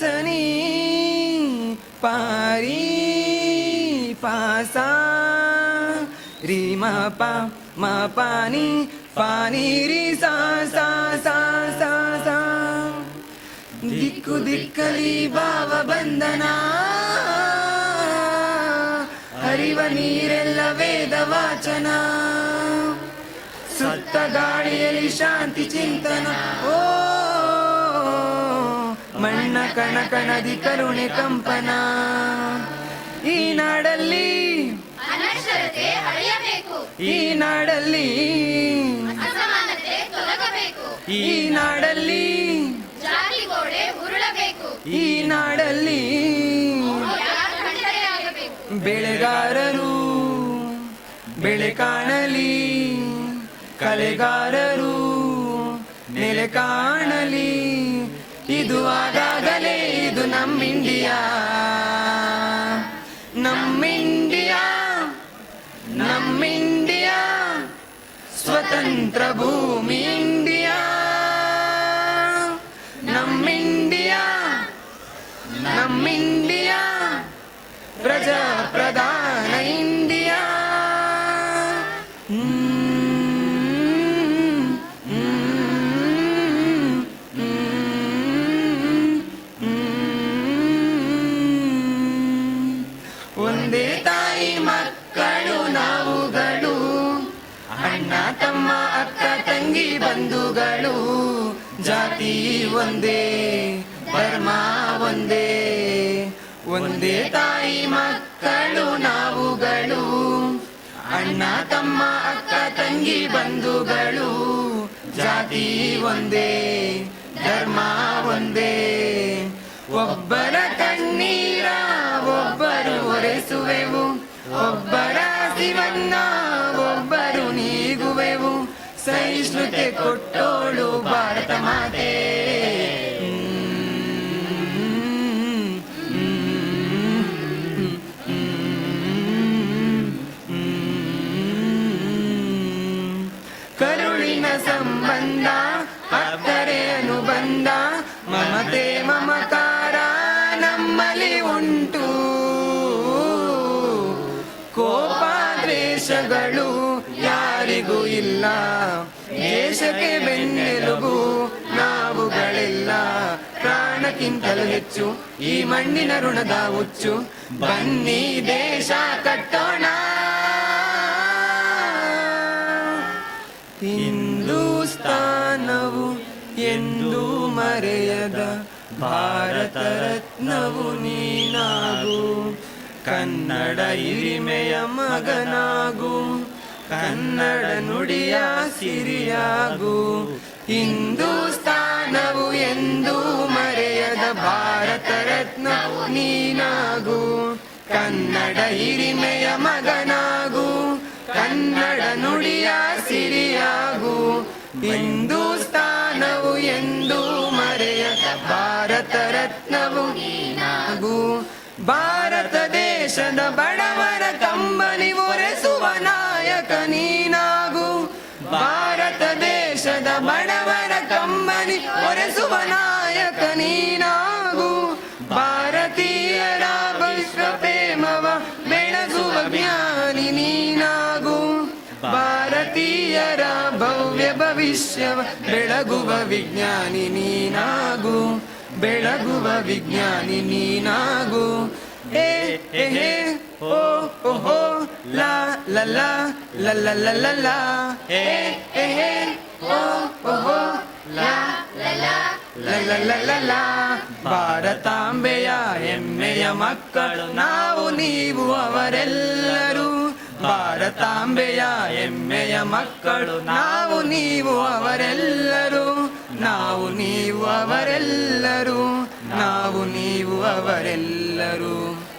ಸನಿ ಪಾರಿ ಪಾಸ. ರಿ ಮ ಪ ಮ ಪಾನಿ ಪಾನಿ ರಿ ಸಾ ಸಾ ಸಾ ಸಾ. ದಿಕ್ಕು ದಿಕ್ಕಲಿ ಭಾವ ಬಂಧನ. ಹರಿವ ನೀರೆಲ್ಲ ವೇದ ವಾಚನ. ಸುತ್ತ ಗಾಳಿಯಲ್ಲಿ ಶಾಂತಿ ಚಿಂತನ. ಓ ಮಣ್ಣ ಕಣ ಕಣದಿ ಕರುಣೆ ಕಂಪನ. ಈ ನಾಡಲ್ಲಿ ಈ ನಾಡಲ್ಲಿ ಈ ನಾಡಲ್ಲಿ ಈ ನಾಡಲ್ಲಿ ಬೆಳೆಗಾರರು ಬೆಳೆ ಕಾಣಲಿ. ಕಲೆಗಾರರು ನೆಲೆ ಕಾಣಲಿ. ಇದು ಆಗಾಗಲೇ ಇದು ನಮ್ಮ ಇಂಡಿಯಾ ನಮ್ಮ ಇಂಡಿಯಾ ನಮ್ಮ ಇಂಡಿಯಾ ಸ್ವತಂತ್ರ ಭೂಮಿ ಇಂಡಿಯಾ ತಂಗಿ ಬಂಧುಗಳು, ಜಾತಿ ಒಂದೇ, ಧರ್ಮ ಒಂದೇ. ಒಂದೇ ತಾಯಿ ಮಕ್ಕಳು, ನಾವುಗಳು. ಅಣ್ಣ, ತಮ್ಮ, ಅಕ್ಕ, ತಂಗಿ ಬಂಧುಗಳು, ಜಾತಿ ಒಂದೇ, ಧರ್ಮ ಒಂದೇ. ಒಬ್ಬರ ಕಣ್ಣೀರ ಒಬ್ಬರು ಒರೆಸುವೆವು, ಒಬ್ಬರ ನೀಗುವೆವು ಸಹಿಷ್ಣುತೆ ಕೊಟ್ಟೋಳು ಭಾರತ ಮಾತೆ. ಕರುಳಿನ ಸಂಬಂಧ ಅಕ್ಕರೆ ಅನುಬಂಧ ಮಮತೆ ಮಮಕಾರ ನಮ್ಮಲ್ಲಿ ಉಂಟು. ಕೋಪ ದ್ವೇಷಗಳು ಯಾರಿಗೂ ಇಲ್ಲ. ದೇಶಕ್ಕೆ ಬೆನ್ನೆಲುಬು, ನಾವುಗಳೆಲ್ಲ. ಪ್ರಾಣಕ್ಕಿಂತಲೂ ಹೆಚ್ಚು, ಈ ಮಣ್ಣಿನ ಋಣದ ಹುಚ್ಚು. ಬನ್ನಿ ದೇಶ ಕಟ್ಟೋಣ. ಹಿಂದೂಸ್ತಾನವು ಎಂದು ಮರೆಯದ ಭಾರತ ರತ್ನವು ನೀನಾಗು. ಕನ್ನಡ ಹಿರಿಮೆಯ ಮಗನಾಗು. ಕನ್ನಡ ನುಡಿಯ ಸಿರಿಯಾಗು. ಹಿಂದೂಸ್ತಾನವು ಎಂದು ಮರೆಯದ ಭಾರತ ರತ್ನವು ನೀನಾಗು. ಕನ್ನಡ ಹಿರಿಮೆಯ ಮಗನಾಗು. ಕನ್ನಡ ನುಡಿಯ ಸಿರಿಯಾಗು. ಹಿಂದೂಸ್ತಾನವು ಎಂದು ಮರೆಯದ ಭಾರತ ರತ್ನವು ನೀನಾಗು. ಭಾರತ ದೇಶದ ಬಡವರ ಕಂಬನಿ ಒರೆಸುವ ನಾಯಕ ನೀನಾಗು. ಭಾರತ ದೇಶದ ಬಡವರ ಕಂಬನಿ ಒರೆಸುವ ನಾಯಕ ನೀನಾಗು. ಭಾರತೀಯರ ವಿಶ್ವ ಪ್ರೇಮವ ಬೆಳಗುವ ಜ್ಞಾನಿ ನೀನಾಗು. ಭಾರತೀಯರ ಭವ್ಯ ಭವಿಷ್ಯವ ಬೆಳಗುವ ವಿಜ್ಞಾನಿ ನೀನಾಗು. ಬೆಳಗುವ ವಿಜ್ಞಾನಿ ನೀನಾಗು. ಏ ಹೇ ಓ ಓ ಹೋ la la la la la la ಲ hey hey ಏ ಹೇ ಓ ಓ la la la. ಲ ಲ ಲ ಭಾರತಾಂಬೆಯ ಹೆಮ್ಮೆಯ ಮಕ್ಕಳು ನಾವು ನೀವು ಅವರೆಲ್ಲರೂ. ಭಾರತಾಂಬೆಯ ಹೆಮ್ಮೆಯ ಮಕ್ಕಳು ನಾವು ನೀವು ಅವರೆಲ್ಲರೂ. ನಾವು ನೀವು ಅವರೆಲ್ಲರೂ. ನಾವು ನೀವು ಅವರೆಲ್ಲರೂ.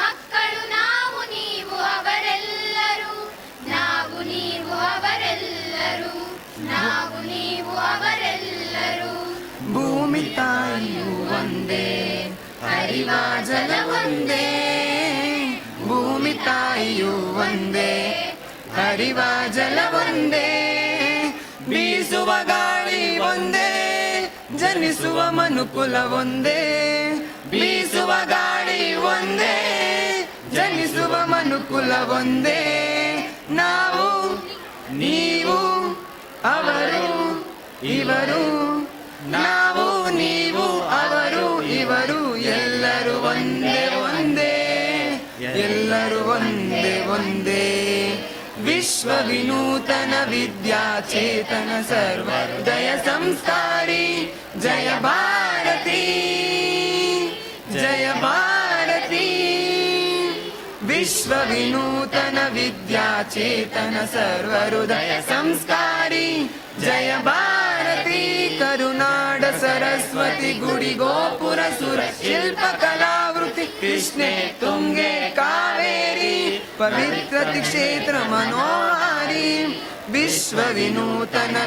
ಮಕ್ಕಳು, ನಾವು ನೀವು ಅವರೆಲ್ಲರೂ, ನಾವು ನೀವು ಅವರೆಲ್ಲರೂ, ನಾವು ನೀವು ಅವರೆಲ್ಲರೂ. ಭೂಮಿ ತಾಯಿಯು ಒಂದೇ, ಹರಿವ ಜಲ ಒಂದೇ. ಭೂಮಿ ತಾಯಿಯು ಒಂದೇ, ಹರಿವ ಜಲ ಒಂದೇ. ಬೀಸುವ ಗಾಳಿ ಒಂದೇ, ಜನಿಸುವ ಮನುಕುಲ ಒಂದೇ. ಬೀಸುವ ಗಾಳಿ ಒಂದೇ ಜನಿಸುವ ಮನುಕುಲ ಒಂದೇ ನಾವು ನೀವು ಅವರು ಇವರು ನಾವು ನೀವು ಅವರು ಇವರು ಎಲ್ಲರೂ ಒಂದೇ ಒಂದೇ ಎಲ್ಲರೂ ಒಂದೇ ಒಂದೇ ವಿಶ್ವ ವಿನೂತನ ವಿದ್ಯಾಚೇತನ ಸರ್ವ ಹೃದಯ ಸಂಸ್ಕಾರಿ ಜಯ ಭಾರತಿ विश्वविनूतन विद्याचेतन सर्वहृदय संस्कारी जय भारती करुणाड सरस्वती गुडि गोपुर सुर शिल्प कृष्णे तुङ्गे कावेरी पवित्रि क्षेत्र मनोहरि विश्व विनूतन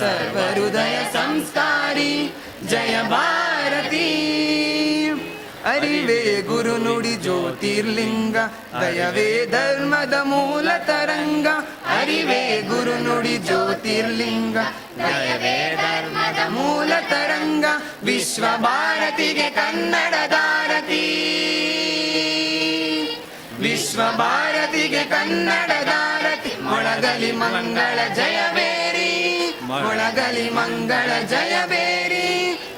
सर्वहृदय संस्कारी जय भारती। ಅರಿವೇ ಗುರು ನುಡಿ ಜ್ಯೋತಿರ್ಲಿಂಗ, ದಯವೇ ಧರ್ಮದ ಮೂಲ ತರಂಗ. ಅರಿವೇ ಗುರು ನುಡಿ ಜ್ಯೋತಿರ್ಲಿಂಗ, ದಯವೇ ಧರ್ಮದ ಮೂಲ ತರಂಗ. ವಿಶ್ವ ಭಾರತಿಗೆ ಕನ್ನಡದಾರತಿ ವಿಶ್ವ ಭಾರತಿಗೆ ಕನ್ನಡ ಭಾರತಿ. ಮೊಳಗಲಿ ಮಂಗಳ ಜಯಬೇರಿ ಮೊಳಗಲಿ ಮಂಗಳ ಜಯಬೇರಿ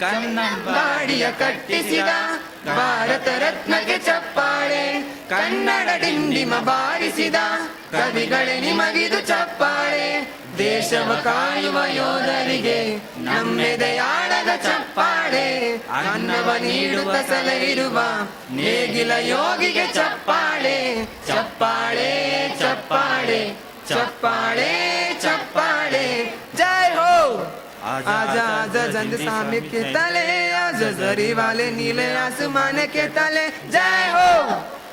ಕನ್ನಂಬಾಡಿಯ ಕಟ್ಟಿಸಿದ ಭಾರತ ರತ್ನಕ್ಕೆ ಚಪ್ಪಾಳೆ. ಕನ್ನಡ ಡಿಂಡಿಮ ಬಾರಿಸಿದ ಕವಿಗಳೇ ನಿಮಗಿದು ಚಪ್ಪಾಳೆ. ದೇಶವ ಕಾಯುವ ಯೋಧರಿಗೆ ನಮ್ಮೆದೆಯಾಳದ ಚಪ್ಪಾಳೆ. ಅನ್ನವ ನೀಡುವ ಸಲಹಿರುವ ನೇಗಿಲ ಯೋಗಿಗೆ ಚಪ್ಪಾಳೆ. ಚಪ್ಪಾಳೆ ಚಪ್ಪಾಳೆ ಚಪ್ಪಾಳೆ ಚಪ್ಪಾಳೆ. आजा आजा जंद सामने के तले आजा जरी वाले नीले आसमान के तले जय हो।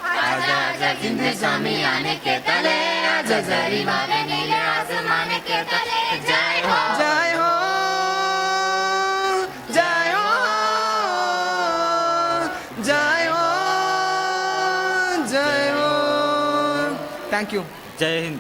आजा आजा जिंद स्वामी आने के तले आजा जरी वाले नीले आसमान के तले जय हो। जय हो जय हो जय हो जय हो। थैंक यू जय हिंद।